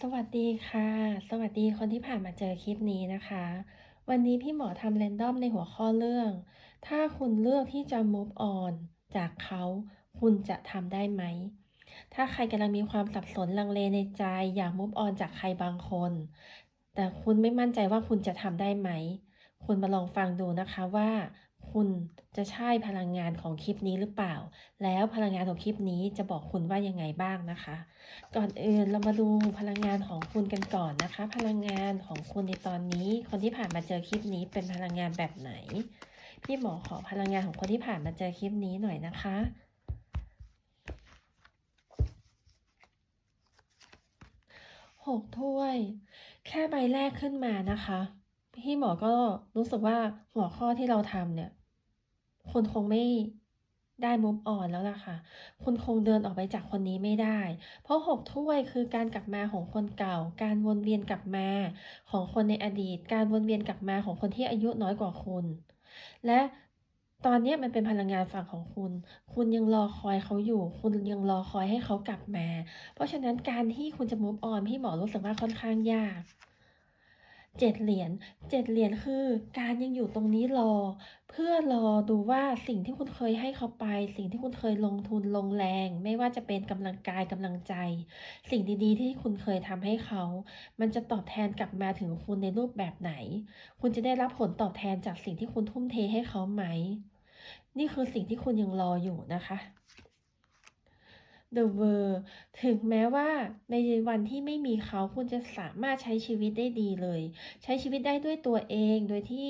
สวัสดีค่ะ สวัสดีคนที่ผ่านมาเจอคลิปนี้นะคะ วันนี้พี่หมอทำแรนดอมในหัวข้อเรื่อง ถ้าคุณเลือกที่จะ move on จากเขาคุณจะทำได้ไหม ถ้าใครกำลังมีความสับสนลังเลในใจ อยาก move on จากใครบางคน แต่คุณไม่มั่นใจว่าคุณจะทำได้ไหม คุณมาลองฟังดูนะคะว่า คุณจะใช่พลังงานของคลิปนี้หรือเปล่า แล้วพลังงานของคลิปนี้จะบอกคุณว่ายังไงบ้างนะคะ ก่อนอื่นเรามาดูพลังงานของคุณกันก่อนนะคะ พลังงานของคุณในตอนนี้ คนที่ผ่านมาเจอคลิปนี้เป็นพลังงานแบบไหน พี่หมอขอพลังงานของคนที่ผ่านมาเจอคลิปนี้หน่อยนะคะหกถ้วย แค่ใบแรกขึ้นมานะคะ พี่หมอก็รู้สึกว่าหัวข้อที่เราทำเนี่ยคุณคงไม่ได้ move on แล้วล่ะค่ะ คุณคงเดินออกไปจากคนนี้ไม่ได้ เพราะหกถ้วยคือการกลับมาของคนเก่า การวนเวียนกลับมาของคนในอดีต การวนเวียนกลับมาของคนที่อายุน้อยกว่าคุณ และตอนนี้มันเป็นพลังงานฝั่งของคุณ คุณยังรอคอยเขาอยู่ คุณยังรอคอยให้เขากลับมา เพราะฉะนั้นการที่คุณจะ move on พี่หมอรู้สึกว่าค่อนข้างยาก เจ็ดเหรียญเจ็ดเหรียญคือการยังอยู่ตรงนี้รอ เพื่อรอดูว่าสิ่งที่คุณเคยให้เขาไป สิ่งที่คุณเคยลงทุนลงแรง ไม่ว่าจะเป็นกำลังกายกำลังใจ สิ่งดีๆ ที่คุณเคยทำให้เขา มันจะตอบแทนกลับมาถึงคุณในรูปแบบไหน คุณจะได้รับผลตอบแทนจากสิ่งที่คุณทุ่มเทให้เขาไหม นี่คือสิ่งที่คุณยังรออยู่นะคะ The World ถึงแม้ว่าในวันที่ไม่มีเขาคุณจะสามารถใช้ชีวิตได้ดีเลย ใช้ชีวิตได้ด้วยตัวเองโดยที่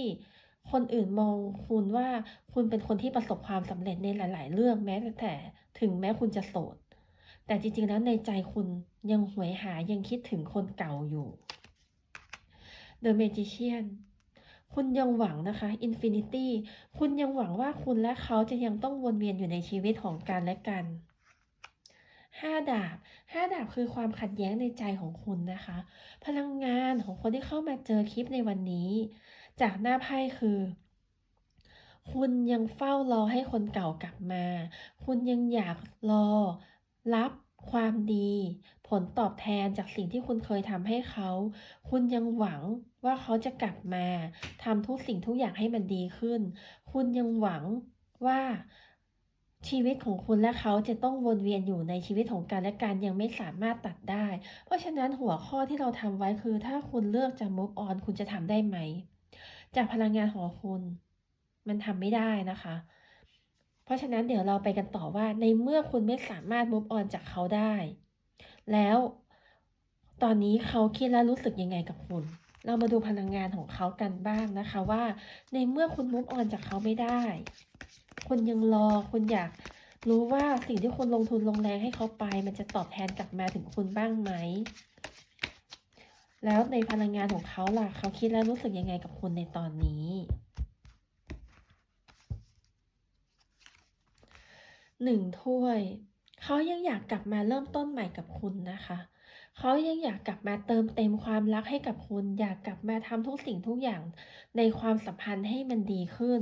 คนอื่นมองคุณว่าคุณเป็นคนที่ประสบความสำเร็จในหลาย ๆ เรื่องแม้แต่ถึงแม้คุณจะโสด แต่จริง ๆ แล้วในใจคุณยังหวยหายังคิดถึงคนเก่าอยู่ The Magician คุณยังหวังนะคะ Infinity คุณยังหวังว่าคุณและเขาจะยังต้องวนเวียนอยู่ในชีวิตของกันและกัน ห้าดาบห้าดาบคือความขัดแย้งในใจของคุณนะคะ พลังงานของคนที่เข้ามาเจอคลิปในวันนี้ จากหน้าไพ่คือคุณยังเฝ้ารอให้คนเก่ากลับมา คุณยังอยากรอ รับความดี ผลตอบแทนจากสิ่งที่คุณเคยทำให้เขา คุณยังหวังว่าเขาจะกลับมาทำทุกสิ่งทุกอย่างให้มันดีขึ้น คุณยังหวังว่า ชีวิตของคุณและเขาจะต้องวนเวียนอยู่ในชีวิตของกันและกันยังไม่สามารถตัดได้ เพราะฉะนั้นหัวข้อที่เราทำไว้คือ ถ้าคุณเลือกจะ move on คุณจะทำได้ไหม จากพลังงานของคุณ มันทำไม่ได้นะคะ เพราะฉะนั้นเดี๋ยวเราไปกันต่อว่าในเมื่อคุณไม่สามารถ move on จากเขาได้ แล้วตอนนี้เขาคิดและรู้สึกยังไงกับคุณ เรามาดูพลังงานของเขากันบ้างนะคะว่า ในเมื่อคุณ move on จากเขาไม่ได้ คุณยังรอคุณอยากรู้ว่าสิ่งที่คุณลงทุนลงแรงให้เขาไป มันจะตอบแทนกลับมาถึงคุณบ้างไหม แล้วในพลังงานของเขาล่ะเขาคิดและรู้สึกยังไงกับคุณในตอนนี้หนึ่งถ้วย เขายังอยากกลับมาเริ่มต้นใหม่กับคุณนะคะ เขายังอยากกลับมาเติมเต็มความรักให้กับคุณ อยากกลับมาทำทุกสิ่งทุกอย่างในความสัมพันธ์ให้มันดีขึ้น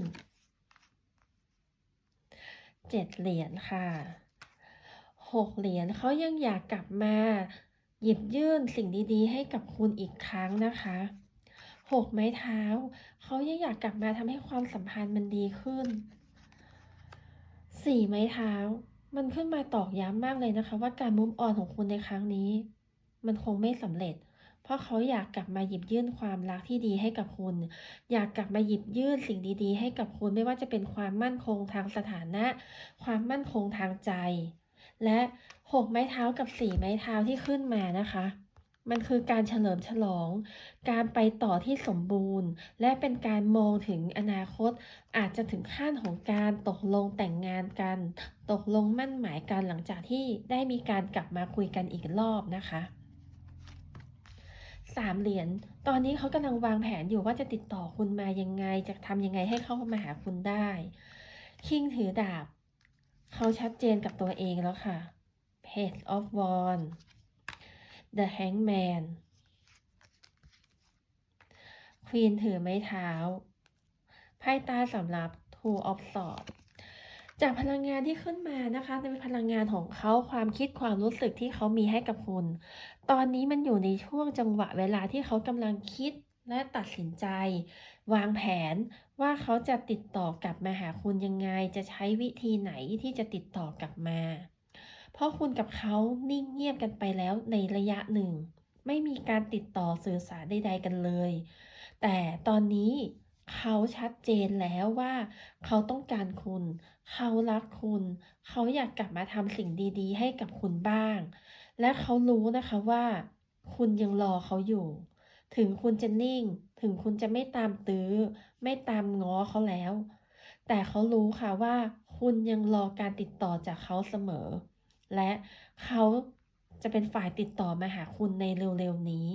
เจ็ดเหรียญค่ะหกเหรียญเขายังอยากกลับมา หยิบยื่นสิ่งดีๆ ให้กับคุณอีกครั้งนะคะหกไม้เท้า เขายังอยากกลับมาทำให้ความสัมพันธ์มันดีขึ้นสี่ไม้เท้า มันขึ้นมาตอกย้ำมากเลยนะคะ ว่าการมุมอ่อนของคุณในครั้งนี้ มันคงไม่สำเร็จ เพราะเขาอยากกลับมาหยิบยื่นความรักที่ดีให้กับคุณ อยากกลับมาหยิบยื่นสิ่งดีๆ ให้กับคุณไม่ว่าจะเป็นความมั่นคงทางสถานะ ความมั่นคงทางใจ และหกไม้เท้ากับสี่ไม้เท้าที่ขึ้นมานะคะมันคือการเฉลิมฉลอง การไปต่อที่สมบูรณ์ และเป็นการมองถึงอนาคต อาจจะถึงขั้นของการตกลงแต่งงานกัน ตกลงมั่นหมายกันหลังจากที่ได้มีการกลับมาคุยกันอีกรอบนะคะ สามเหรียญ ตอนนี้เขากำลังวางแผนอยู่ว่าจะติดต่อคุณมายังไง จะทำยังไงให้เข้ามาหาคุณได้ คิงถือดาบ เขาชัดเจนกับตัวเองแล้วค่ะ Page of Wands The Hangman Queen ถือไม้เท้า ไพ่ต้สำหรับ Two of Swords จากพลังงานที่ขึ้นมานะคะในพลังงานของเขาความคิดความรู้สึกที่เขามีให้กับคุณ ตอนนี้มันอยู่ในช่วงจังหวะเวลาที่เขากำลังคิดและตัดสินใจ วางแผนว่าเขาจะติดต่อกลับมาหาคุณยังไง จะใช้วิธีไหนที่จะติดต่อกลับมา เพราะคุณกับเขานิ่งเงียบกันไปแล้วในระยะหนึ่ง ไม่มีการติดต่อสื่อสารใด ๆ กันเลย แต่ตอนนี้ เขาชัดเจนแล้วว่า เขาต้องการคุณ เขารักคุณ เขาอยากกลับมาทำสิ่งดี ๆ ให้กับคุณบ้าง และเขารู้นะคะว่า คุณยังรอเขาอยู่ ถึงคุณจะนิ่ง ถึงคุณจะไม่ตามตื้อ ไม่ตามง้อเขาแล้ว แต่เขารู้ค่ะว่า คุณยังรอการติดต่อจากเขาเสมอ และเขาจะเป็นฝ่ายติดต่อมาหาคุณในเร็วๆนี้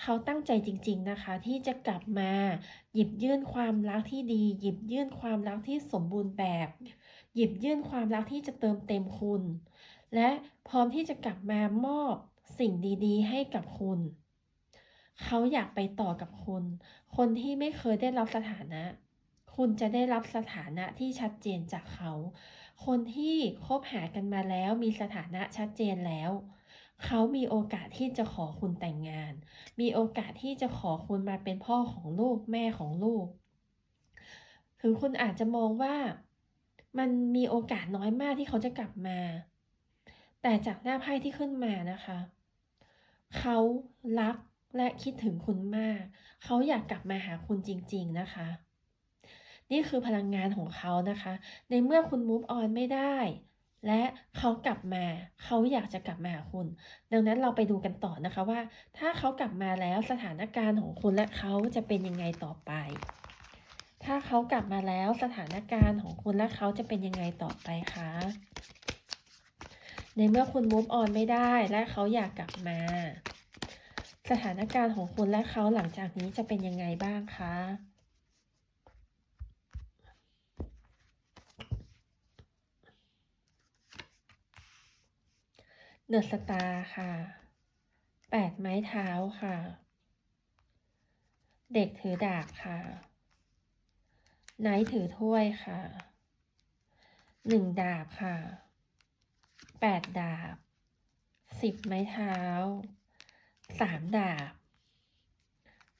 เขาตั้งใจจริง ๆนะคะ ที่จะกลับมาหยิบยื่นความรักที่ดี หยิบยื่นความรักที่สมบูรณ์แบบ หยิบยื่นความรักที่จะเติมเต็มคุณ และพร้อมที่จะกลับมามอบสิ่งดีๆ ให้กับคุณ เขาอยากไปต่อกับคุณ คนที่ไม่เคยได้รับสถานะ คุณจะได้รับสถานะที่ชัดเจนจากเขา คนที่คบหากันมาแล้วมีสถานะชัดเจนแล้ว เขามีโอกาสที่จะขอคุณแต่งงาน มีโอกาสที่จะขอคุณมาเป็นพ่อของลูกแม่ของลูก ถึงคุณอาจจะมองว่ามันมีโอกาสน้อยมากที่เขาจะกลับมา แต่จากหน้าไพ่ที่ขึ้นมานะคะ เขารักและคิดถึงคุณมาก เขาอยากกลับมาหาคุณจริง ๆนะคะ นี่คือพลังงานของเขานะคะ ในเมื่อคุณ move on ไม่ได้ และเขากลับมา เขาอยากจะกลับมาคุณ ดังนั้นเราไปดูกันต่อนะคะว่า ถ้าเขากลับมาแล้วสถานการณ์ของคุณและเขาจะเป็นยังไงต่อไป ถ้าเขากลับมาแล้วสถานการณ์ของคุณและเขาจะเป็นยังไงต่อไปคะ ในเมื่อคุณ move on ไม่ได้และเขาอยากกลับมา สถานการณ์ของคุณและเขาหลังจากนี้จะเป็นยังไงบ้างคะ เดอะสตาร์ค่ะแปดไม้เท้าค่ะ เด็กถือดาบค่ะไนท์ถือถ้วยค่ะหนึ่งดาบค่ะแปดดาบสิบไม้เท้าสามดาบ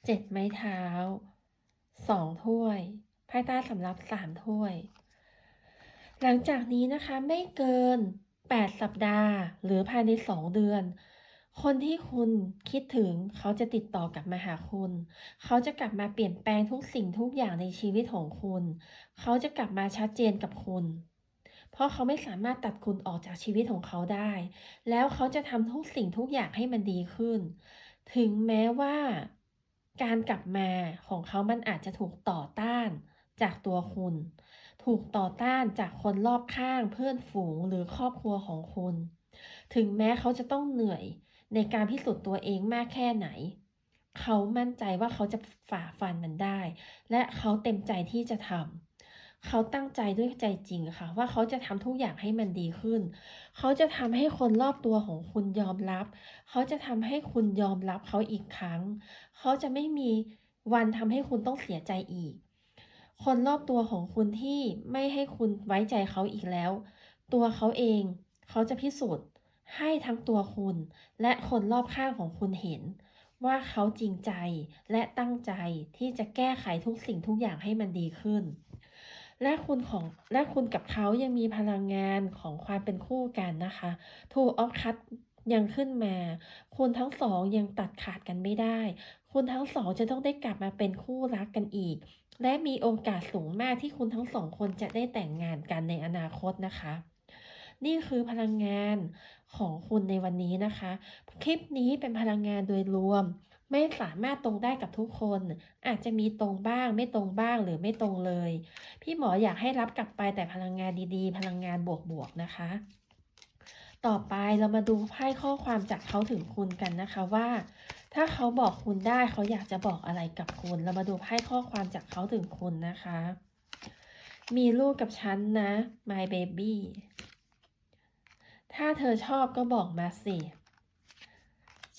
เจ็ดไม้เท้าสองถ้วยไพ่ใต้สำรับสามถ้วย หลังจากนี้นะคะไม่เกิน 8 สัปดาห์ หรือภายใน 2 เดือน คนที่คุณคิดถึงเขาจะติดต่อกลับมาหาคุณ เขาจะกลับมาเปลี่ยนแปลงทุกสิ่งทุกอย่างในชีวิตของคุณ เขาจะกลับมาชัดเจนกับคุณ เพราะเขาไม่สามารถตัดคุณออกจากชีวิตของเขาได้ แล้วเขาจะทำทุกสิ่งทุกอย่างให้มันดีขึ้น ถึงแม้ว่าการกลับมาของเขามันอาจจะถูกต่อต้านจากตัวคุณ ถูกต่อต้านจากคนรอบข้างเพื่อนฝูงหรือครอบครัวของคุณ ถึงแม้เขาจะต้องเหนื่อยในการพิสูจน์ตัวเองมากแค่ไหน เขามั่นใจว่าเขาจะฝ่าฟันมันได้ และเขาเต็มใจที่จะทำเขาตั้งใจด้วยใจจริงค่ะ ว่าเขาจะทำทุกอย่างให้มันดีขึ้น เขาจะทำให้คนรอบตัวของคุณยอมรับ เขาจะทำให้คุณยอมรับเขาอีกครั้ง เขาจะไม่มีวันทำให้คุณต้องเสียใจอีก คนรอบตัวของคุณที่ไม่ให้คุณไว้ใจเขาอีกแล้ว ตัวเขาเองเขาจะพิสูจน์ให้ทั้งตัวคุณ และคนรอบข้างของคุณเห็น ว่าเขาจริงใจและตั้งใจที่จะแก้ไขทุกสิ่งทุกอย่างให้มันดีขึ้น และคุณของและคุณกับเขายังมีพลังงานของความเป็นคู่กันนะคะทูออฟคัตยังขึ้นมา คุณทั้งสองยังตัดขาดกันไม่ได้ คุณทั้งสองจะต้องได้กลับมาเป็นคู่รักกันอีก และมีโอกาสสูงมากที่คุณทั้งสองคนจะได้แต่งงานกันในอนาคตนะคะ นี่คือพลังงานของคุณในวันนี้นะคะ คลิปนี้เป็นพลังงานโดยรวม ไม่สามารถตรงได้กับทุกคน อาจจะมีตรงบ้าง ไม่ตรงบ้างหรือไม่ตรงเลย พี่หมออยากให้รับกลับไปแต่พลังงานดีๆ พลังงานบวกๆนะคะ ต่อไปเรามาดูไพ่ข้อความจากเขาถึงคุณกันนะคะว่า ถ้าเขาบอกคุณได้เขาอยากจะบอกอะไรกับคุณ เรามาดูไพ่ข้อความจากเขาถึงคุณนะคะ มีลูกกับฉันนะ my baby ถ้าเธอชอบก็บอกมาสิ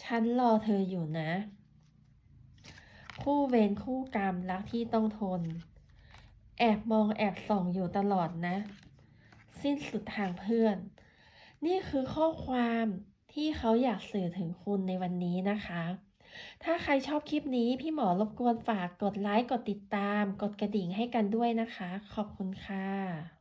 ฉันรอเธออยู่นะ คู่เวรคู่กรรมรักที่ต้องทน แอบมองแอบส่องอยู่ตลอดนะ สิ้นสุดทางเพื่อน นี่คือข้อความที่เขาอยากสื่อถึงคุณในวันนี้นะคะ ถ้าใครชอบคลิปนี้พี่หมอรบกวนฝากกดไลค์ กดติดตาม กดกระดิ่งให้กันด้วยนะคะ ขอบคุณค่ะ